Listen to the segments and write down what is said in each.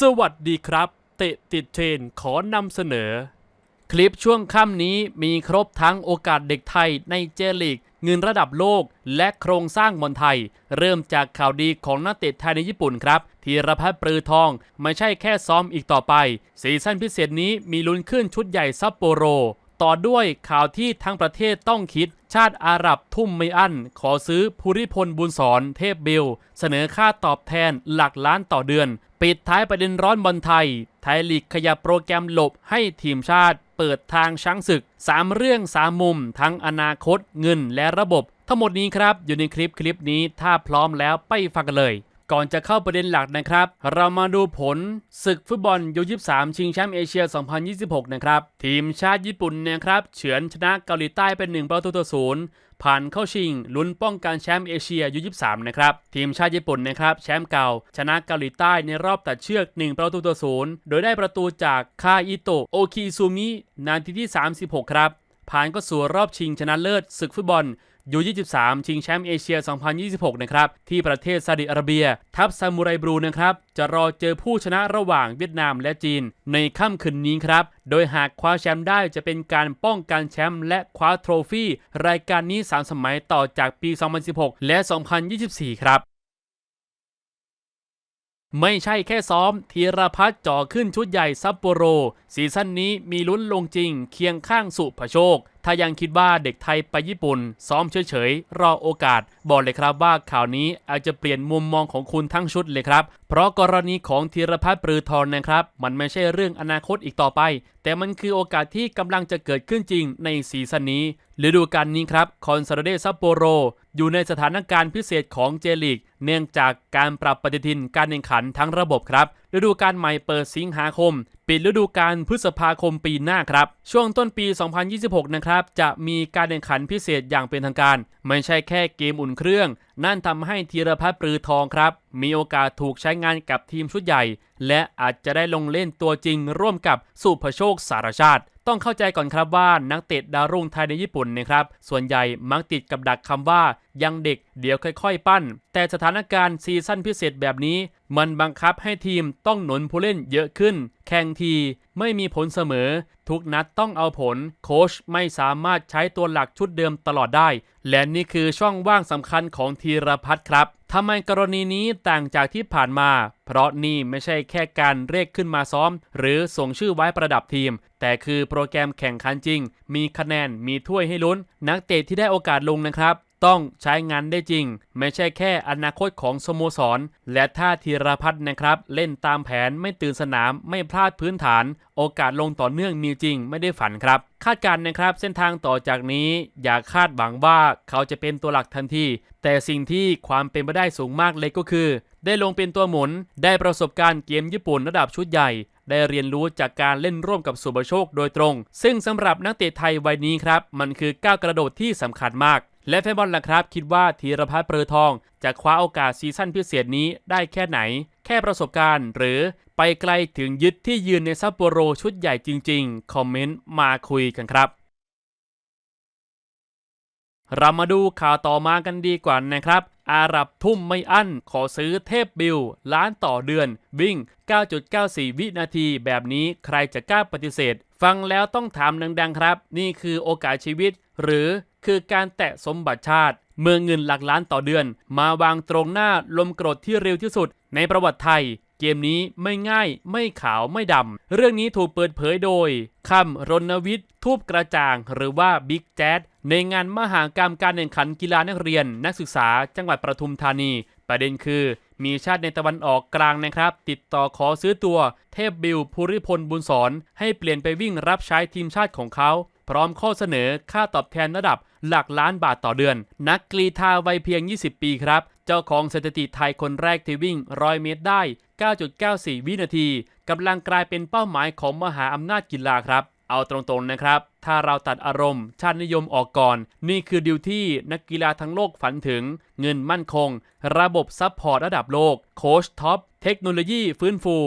สวัสดีครับ เตะติดเทรนขอนำเสนอ คลิปช่วงค่ำนี้มีครบทั้งโอกาสเด็กไทยในเจลีกเงินระดับโลก และโครงสร้างบอลไทย เริ่มจากข่าวดีของนักเตะไทยในญี่ปุ่นครับธีรพัฒน์ปรือทอง ไม่ใช่แค่ซ้อมอีกต่อไป ซีซั่นพิเศษนี้มีลุ้นขึ้นชุดใหญ่ซัปโปโร ต่อด้วยข่าวที่ทั้งประเทศต้องคิด ชาติอาหรับทุ่มไม่อั้น ขอซื้อภูริพลบุญสอนเทพบิล เสนอค่าตอบแทนหลักล้านต่อเดือน ปิดท้ายประเด็นร้อนบอลไทย ไทยลีกขยับโปรแกรมหลบให้ทีมชาติ เปิดทางช้างศึก 3 เรื่อง3มุม ทั้งอนาคต เงินและระบบ ทั้งหมดนี้ครับอยู่ในคลิปคลิปนี้ถ้าพร้อมแล้วไปฟังกันเลย ก่อนจะเข้าประเด็นหลักนะครับ เรามาดูผลศึกฟุตบอลยู23 ชิงแชมป์เอเชีย 2026 นะครับ ทีมชาติญี่ปุ่นนะครับเฉือนชนะเกาหลีใต้เป็น 1 ประตูต่อศูนย์ผ่านเข้าชิงลุ้นป้องกันแชมป์เอเชียยู23 นะครับ ทีมชาติญี่ปุ่นนะครับแชมป์เก่า ชนะเกาหลีใต้ในรอบตัดเชือก 1 ประตูต่อศูนย์โดยได้ประตูจากคาอิโตะโอคิซูมินาทีที่ 36 ครับผ่านก็สู่รอบชิงชนะเลิศศึกฟุตบอล ยู23 ชิงแชมป์เอเชีย 2026 นะครับ ที่ประเทศซาอุดิอาระเบีย ทัพซามูไรบรูนะครับ จะรอเจอผู้ชนะระหว่างเวียดนามและจีน ในค่ำคืนนี้ครับ โดยหากคว้าแชมป์ได้จะเป็นการป้องกันแชมป์และคว้าโทรฟี่ รายการนี้ 3 สมัยต่อจากปี 2016 และ 2024 ครับ ไม่ใช่แค่ซ้อมธีรพัฒน์จ่อขึ้นชุดใหญ่ซัปโปโร ซีซั่นนี้มีลุ้นลงจริงเคียงข้างสุภโชค ถ้ายังคิดว่าเด็กไทยไปญี่ปุ่น ซ้อมเฉยๆ รอโอกาส บอกเลยครับว่าข่าวนี้อาจจะเปลี่ยนมุมมองของคุณทั้งชุดเลยครับ เพราะกรณีของธีรพัฒน์ปรือทองนะครับ มันไม่ใช่เรื่องอนาคตอีกต่อไป แต่มันคือโอกาสที่กำลังจะเกิดขึ้นจริงในซีซั่นนี้ ฤดูกาลนี้ครับคอนซาโดเดซัปโปโรอยู่ในสถานการณ์พิเศษของเจลีกเนื่องจากการปรับปฏิทินการแข่งขันทั้งระบบครับ ฤดูกาลใหม่เปิดสิงหาคม ปิดฤดูกาลพฤษภาคมปีหน้าครับ ช่วงต้นปี 2026 นะครับ จะมีการแข่งขันพิเศษอย่างเป็นทางการ ไม่ใช่แค่เกมอุ่นเครื่อง นั่นทำให้ธีรพัฒน์ปรือทองครับ มีโอกาสถูกใช้งานกับทีมชุดใหญ่ และอาจจะได้ลงเล่นตัวจริงร่วมกับสุภโชคสารชาติ ต้องเข้าใจก่อนครับว่านักเตะดาวรุ่งไทยในญี่ปุ่นนะครับส่วนใหญ่มักติดกับดักคำว่ายังเด็กเดี๋ยวค่อยๆ ปั้น แต่สถานการณ์ซีซั่นพิเศษแบบนี้ มันบังคับให้ทีมต้องหนุนผู้เล่นเยอะขึ้น แข่งทีไม่มีผลเสมอ ทุกนัดต้องเอาผล โค้ชไม่สามารถใช้ตัวหลักชุดเดิมตลอดได้ และนี่คือช่องว่างสำคัญของธีรพัฒน์ครับทำไมกรณีนี้ต่างจากที่ผ่านมา เพราะนี่ไม่ใช่แค่การเรียกขึ้นมาซ้อม หรือส่งชื่อไว้ประดับทีม แต่คือโปรแกรมแข่งขันจริง มีคะแนนมีถ้วยให้ลุ้น นักเตะที่ได้โอกาสลงนะครับ ต้องใช้งานได้จริง ไม่ใช่แค่อนาคตของสโมสร และถ้าธีรพัฒน์นะครับ เล่นตามแผนไม่ตื่นสนามไม่พลาดพื้นฐาน โอกาสลงต่อเนื่องมีจริงไม่ได้ฝันครับ คาดการณ์นะครับเส้นทางต่อจากนี้อย่าคาดหวังว่าเขาจะเป็นตัวหลักทันที แต่สิ่งที่ความเป็นไปได้สูงมากเลยก็คือ ได้ลงเป็นตัวหมุน ได้ประสบการณ์เกมญี่ปุ่นระดับชุดใหญ่ได้เรียนรู้จากการเล่นร่วมกับสุบโชคโดยตรง ซึ่งสำหรับนักเตะไทยวัยนี้ครับ มันคือก้าวกระโดดที่สำคัญมาก และแฟนบอลล่ะครับคิดว่าธีรพัฒน์เปรือทอง จะคว้าโอกาสซีซั่นพิเศษนี้ได้แค่ไหน แค่ประสบการณ์ หรือไปไกลถึงยึดที่ยืนในซัปโปโรชุดใหญ่จริง ๆ คอมเมนต์มาคุยกันครับเรามาดูข่าวต่อมากันดีกว่านะครับ อาหรับทุ่มไม่อั้น ขอซื้อเทพบิลล้านต่อเดือน วิ่ง 9.94 วินาที แบบนี้ใครจะกล้าปฏิเสธ ฟังแล้วต้องถามดังๆครับ นี่คือโอกาสชีวิต หรือคือการแตะสมบัติชาติ เมื่อเงินหลักล้านต่อเดือน มาวางตรงหน้าลมกรดที่เร็วที่สุด ในประวัติไทย เกมนี้ไม่ง่าย ไม่ขาวไม่ดำ เรื่องนี้ถูกเปิดเผยโดยคำรณวิทย์ทูบกระจ่าง หรือว่าบิ๊กแจ๊ดในงานมหากรรมการแข่งขันกีฬานักเรียน นักศึกษาจังหวัดประทุมธานี ประเด็นคือมีชาติในตะวันออกกลางนะครับ ติดต่อขอซื้อตัวเทพบิลภูริพลบุญสอนให้เปลี่ยนไปวิ่งรับใช้ทีมชาติของเขา พร้อมข้อเสนอค่าตอบแทนระดับหลักล้านบาทต่อเดือน นักกรีธาวัยเพียง 20 ปีครับ เจ้าของสถิติไทยคนแรกที่วิ่ง 100 เมตรได้ 9.94 วินาทีกำลังกลายเป็นเป้าหมายของมหาอำนาจกีฬาครับ เอาตรงๆนะครับ ถ้าเราตัดอารมณ์ ชาตินิยมออกก่อน นี่คือดิวที่นักกีฬาทั้งโลกฝันถึง เงินมั่นคง ระบบซัพพอร์ตระดับโลก โค้ชท็อป เทคโนโลยีฟื้นฟู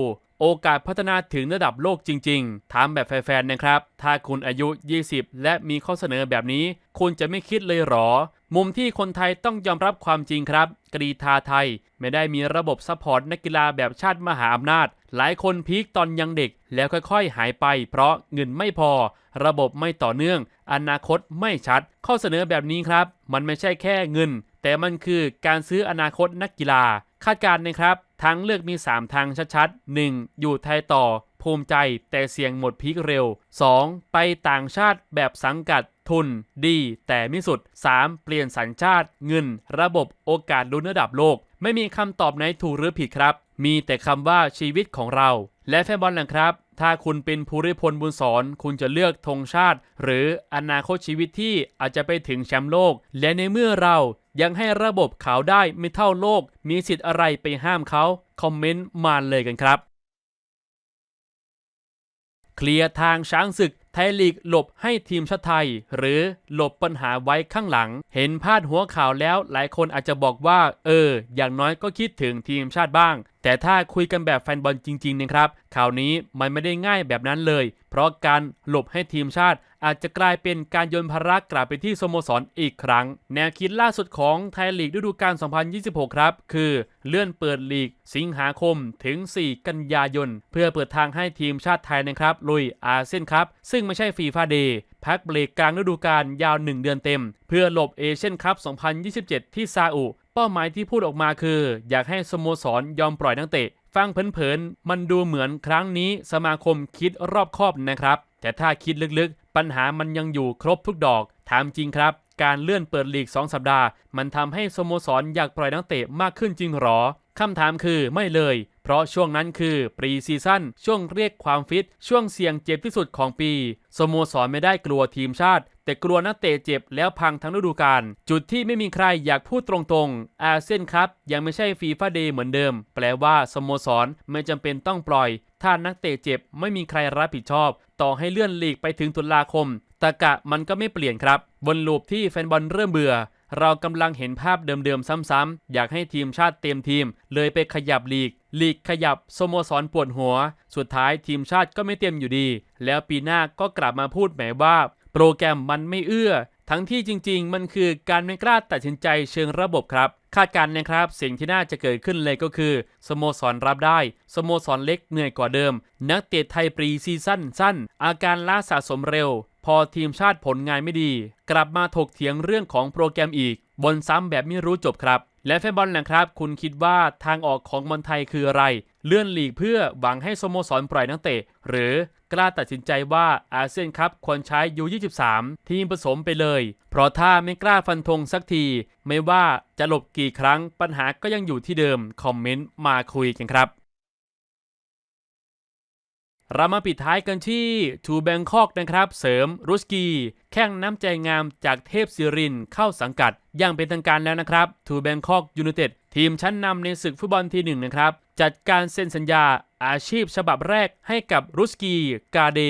โอกาสพัฒนาถึงระดับโลกจริงๆ ถามแบบแฟนๆ นะครับ ถ้าคุณอายุ 20 และมีข้อเสนอแบบนี้ คุณจะไม่คิดเลยหรอ มุมที่คนไทยต้องยอมรับความจริงครับกรีธาไทย ไม่ได้มีระบบซัพพอร์ตนักกีฬาแบบชาติมหาอำนาจ หลายคนพีคตอนยังเด็ก แล้วค่อยๆ หายไป เพราะเงินไม่พอ ระบบไม่ต่อเนื่อง อนาคตไม่ชัด ข้อเสนอแบบนี้ครับ มันไม่ใช่แค่เงิน แต่มันคือการซื้ออนาคตนักกีฬา คาดการณ์นะครับทางเลือกมี 3 ทางชัดๆ 1. อยู่ไทยต่อ ภูมิใจแต่เสี่ยงหมดพีคเร็ว 2. ไปต่างชาติแบบสังกัดทุนดีแต่ไม่สุด 3. เปลี่ยนสัญชาติเงิน ระบบโอกาสลุ้นระดับโลก ไม่มีคำตอบไหนถูกหรือผิดครับ มีแต่คำว่าชีวิตของเรา และแฟนบอลนะครับ ถ้าคุณเป็นภูริพลบุญสอนคุณจะเลือกธงชาติ หรืออนาคตชีวิตที่อาจจะไปถึงแชมป์โลก และในเมื่อเรา ยังให้ระบบขาวได้ไม่เท่าโลก มีสิทธิ์อะไรไปห้ามเขาคอมเมนต์มาเลยกันครับ เคลียร์ทางช้างศึกไทยลีกหลบให้ทีมชาติไทย หรือหลบปัญหาไว้ข้างหลัง เห็นพาดหัวข่าวแล้วหลายคนอาจจะบอกว่า เออ อย่างน้อยก็คิดถึงทีมชาติบ้าง แต่ถ้าคุยกันแบบแฟนบอลจริงๆนะครับข่าวนี้มันไม่ได้ง่ายแบบนั้นเลย เพราะการหลบให้ทีมชาติ อาจจะกลายเป็นการโยนภาระกลับไปที่สโมสรอีกครั้ง แนวคิดล่าสุดของไทยลีกฤดูกาล 2026 ครับ คือเลื่อนเปิดลีกสิงหาคมถึง 4 กันยายน เพื่อเปิดทางให้ทีมชาติไทยนะครับ ลุยอาเซียนครับ ซึ่งไม่ใช่ฟีฟาเดย์พักเบรกกลางฤดูกาลยาว 1 เดือนเต็ม เพื่อหลบเอเชียนคัพ 2027 ที่ซาอุเป้าหมายที่พูดออกมาคือ อยากให้สโมสรยอมปล่อยนักเตะฟังเผินๆ มันดูเหมือนครั้งนี้สมาคมคิดรอบคอบนะครับ แต่ถ้าคิดลึก ปัญหามันยังอยู่ครบทุกดอก ถามจริงครับ การเลื่อนเปิดลีก 2 สัปดาห์ มันทำให้สโมสรอยากปล่อยนักเตะมากขึ้นจริงหรอคำถามคือไม่เลย เพราะช่วงนั้นคือปรีซีซั่นช่วงเรียกความฟิต ช่วงเสี่ยงเจ็บที่สุดของปีสโมสรไม่ได้กลัวทีมชาติ แต่กลัวนักเตะเจ็บแล้วพังทั้งฤดูกาลจุดที่ไม่มีใครอยากพูดตรงๆ อาเซียนครับ ยังไม่ใช่ฟีฟ่าเดย์เหมือนเดิม แปลว่าสโมสรไม่จำเป็นต้องปล่อย ถ้านักเตะเจ็บไม่มีใครรับผิดชอบ ต่อให้เลื่อนลีกไปถึงตุลาคมตะกะมันก็ไม่เปลี่ยนครับบนลูปที่แฟนบอลเริ่มเบื่อเรากำลังเห็นภาพเดิมๆซ้ำๆอยากให้ทีมชาติเต็มทีม เลยไปขยับลีก ลีกขยับสโมสรปวดหัว สุดท้ายทีมชาติก็ไม่เต็มอยู่ดี แล้วปีหน้าก็กลับมาพูดแหมว่า โปรแกรมมันไม่เอื้อ ทั้งที่จริง ๆ มันคือการไม่กล้าตัดสินใจเชิงระบบครับ คาดการณ์นะครับ สิ่งที่น่าจะเกิดขึ้นเลยก็คือสโมสรรับได้ สโมสรเล็กเหนื่อยกว่าเดิม นักเตะไทยปรีซีซั่นสั้น อาการล้าสะสมเร็ว พอทีมชาติผลงานไม่ดี กลับมาถกเถียงเรื่องของโปรแกรมอีกบนซ้ำแบบไม่รู้จบครับ และแฟนบอลนะครับ คุณคิดว่าทางออกของบอลไทยคืออะไร เลื่อนลีกเพื่อหวังให้สโมสรปล่อยนักเตะ หรือกล้าตัดสินใจว่าอาเซียนครับควรใช้ยู23 ทีมผสมไปเลย เพราะถ้าไม่กล้าฟันธงสักที ไม่ว่าจะหลบกี่ครั้งปัญหาก็ยังอยู่ที่เดิม คอมเมนต์มาคุยกันครับ เรามาปิดท้ายกันที่ทูแบงคอกนะครับ เสริมรุสกีแข้งน้ำใจงามจากเทพศิรินเข้าสังกัดอย่างเป็นทางการแล้วนะครับทูแบงคอกยูไนเต็ดทีมชั้นนำในศึกฟุตบอลทีหนึ่งนะครับ จัดการเซ็นสัญญาอาชีพฉบับแรกให้กับรุสกีกาเด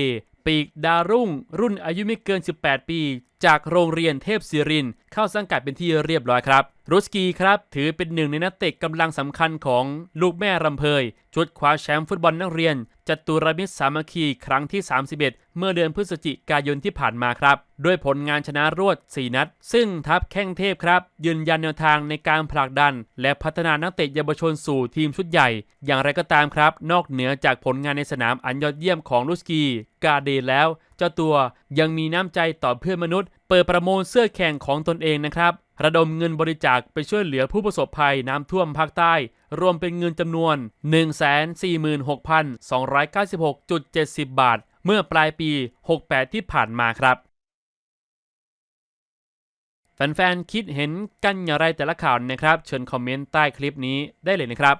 ปีกดารุ่ง รุ่นอายุไม่เกิน 18 ปี จากโรงเรียนเทพศิริน เข้าสังกัดเป็นที่เรียบร้อยครับรุสกีครับ ถือเป็นหนึ่งในนักเตะกำลังสำคัญของลูกแม่รำเพย ชุดคว้าแชมป์ฟุตบอลนักเรียนจัตุรมิตรสามัคคีครั้งที่ 31 เมื่อเดือนพฤศจิกายนที่ผ่านมาครับ ด้วยผลงานชนะรวด 4 นัด ซึ่งทัพแข้งเทพครับ ยืนยันแนวทางในการผลักดัน และพัฒนานักเตะเยาวชนสู่ทีมชุดใหญ่ อย่างไรก็ตามครับ นอกเหนือจากผลงานในสนามอันยอดเยี่ยมของรุสกี กาเดแล้ว เจ้าตัวยังมีน้ำใจต่อเพื่อนมนุษย์ ปิดประมูลเสื้อแข่งของตนเองนะครับ ระดมเงินบริจาคไปช่วยเหลือผู้ประสบภัยน้ำท่วมภาคใต้ รวมเป็นเงินจำนวน 146,296.70 บาท เมื่อปลายปี 68 ที่ผ่านมาครับ แฟนๆ คิดเห็นกันอย่างไรแต่ละข่าวนะครับ เชิญคอมเมนต์ใต้คลิปนี้ได้เลยนะครับ